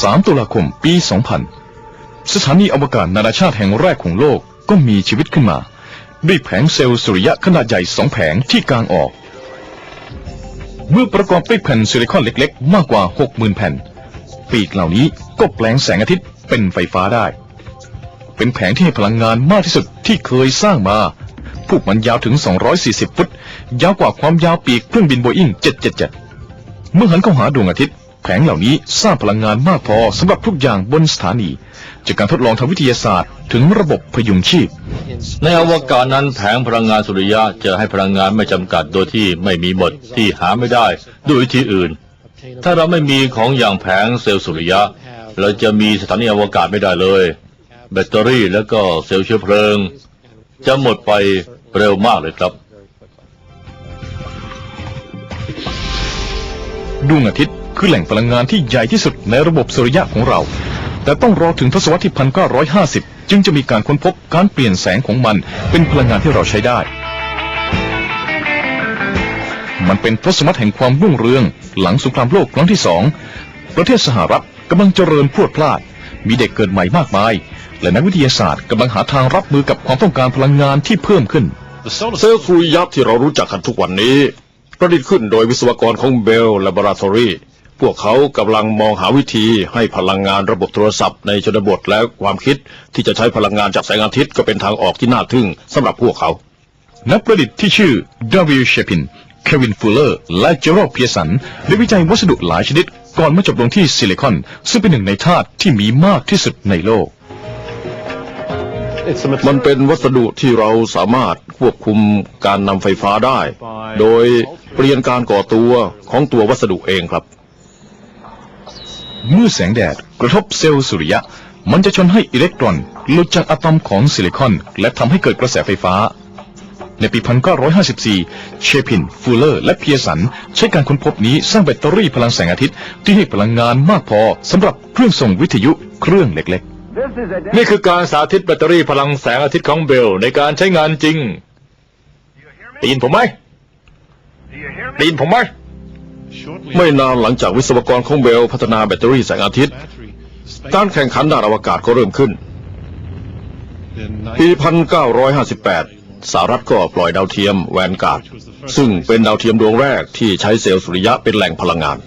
3 ตุลาคมปี 2000 สถานีอวกาศนานาชาติแห่งแรกของโลกก็มีชีวิตขึ้นมา ด้วยแผงเซลล์สุริยะขนาดใหญ่สองแผงที่กลางออก เมื่อประกอบด้วยแผ่นซิลิคอนเล็กๆ มากกว่า 60,000 แผ่น ปีกเหล่านี้ก็แปลงแสงอาทิตย์เป็นไฟฟ้าได้ เป็นแผงที่ให้พลังงานมากที่สุดที่เคยสร้างมาพวกมันยาวถึง 240 ฟุต ยาวกว่าความยาวปีกเครื่องบินโบอิ้ง777 เมื่อหันเข้าหาดวงอาทิตย์ แผงเหล่านี้สร้างพลังงานมากพอสำหรับทุกอย่างบนสถานี จากการทดลองทางวิทยาศาสตร์ ถึงระบบพยุงชีพ ในอวกาศนั้นแผงพลังงานสุริยะจะให้พลังงานไม่จำกัดโดยที่ไม่มีหมดที่หาไม่ได้ด้วยวิธีอื่น ถ้าเราไม่มีของอย่างแผงเซลล์สุริยะ เราจะมีสถานีอวกาศไม่ได้เลย แบตเตอรี่แล้วก็เซลล์เชื้อเพลิง จะหมดไปเร็วมากเลยครับดวงอาทิตย์ คือแหล่งพลังงานที่ใหญ่ที่สุดในระบบสุริยะของเรา แต่ต้องรอถึงทศวรรษที่ 1950 จึงจะมีการค้นพบการเปลี่ยนแสงของมัน เป็นพลังงานที่เราใช้ได้ มันเป็นทศวรรษแห่งความรุ่งเรือง หลังสงครามโลกครั้งที่สองประเทศสหรัฐกำลังเจริญพรวดพลาด มีเด็กเกิดใหม่มากมาย และนักวิทยาศาสตร์กำลังหาทางรับมือกับความต้องการพลังงานที่เพิ่มขึ้น เซลล์สุริยะที่เรารู้จักกันทุกวันนี้ ประดิษฐ์ขึ้นโดยวิศวกรของเบล l a บ o r a t o r y พวกเขากำลังมองหาวิธีให้พลังงานระบบโทรศัพท์ในชนบทและความคิดที่จะใช้พลังงานจากแสงอาทิตย์ก็เป็นทางออกที่น่าทึ่งสำหรับพวกเขา นักประดิษฐ์ที่ชื่อ W. Shepin เควินฟูลเลอร์ และเจอร์เพียสัน ได้วิจัยวัสดุหลายชนิด ก่อนมาจบลงที่ซิลิคอน ซึ่งเป็นหนึ่งในธาตุที่มีมากที่สุดในโลก มันเป็นวัสดุที่เราสามารถควบคุมการนำไฟฟ้าได้ โดยเปลี่ยนการก่อตัวของตัววัสดุเองครับ เมื่อแสงแดดกระทบเซลล์สุริยะ มันจะชนให้อิเล็กตรอนหลุดจากอะตอมของซิลิคอน และทำให้เกิดกระแสไฟฟ้า ในปี 1954 เชพิน ฟูลเลอร์ และเพียสัน ใช้การค้นพบนี้สร้างแบตเตอรี่พลังแสงอาทิตย์ที่ให้พลังงานมากพอสำหรับเครื่องส่งวิทยุเครื่องเล็กๆ นี่คือการสาธิตแบตเตอรี่พลังแสงอาทิตย์ของเบลในการใช้งานจริงได้ยินผมไหมได้ยินผมไหม ไม่นานหลังจากวิศวกรของเบลพัฒนาแบตเตอรี่แสงอาทิตย์ การแข่งขันด้านอวกาศก็เริ่มขึ้น ปี 1958 สหรัฐก็ปล่อยดาวเทียมแวนการ์ดซึ่งเป็นดาวเทียมดวงแรกที่ใช้เซลล์สุริยะเป็นแหล่งพลังงาน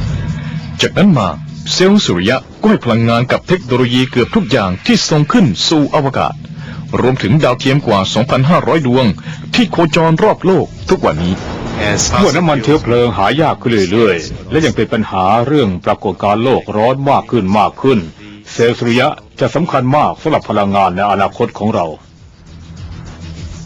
ๆจากนั้นมาเซลล์สุริยะก็ให้พลังงานกับเทคโนโลยีเกือบทุกอย่างที่ส่งขึ้นสู่อวกาศ รวมถึงดาวเทียมกว่า 2,500 ดวง ที่โคจรรอบโลกทุกวันนี้ เมื่อน้ำมันเชื้อเพลิงหายากขึ้นเรื่อยๆ และยังเป็นปัญหาเรื่องปรากฏการณ์โลกร้อนมากขึ้นมากขึ้น เซลล์สุริยะจะสำคัญมากสำหรับพลังงานในอนาคตของเรา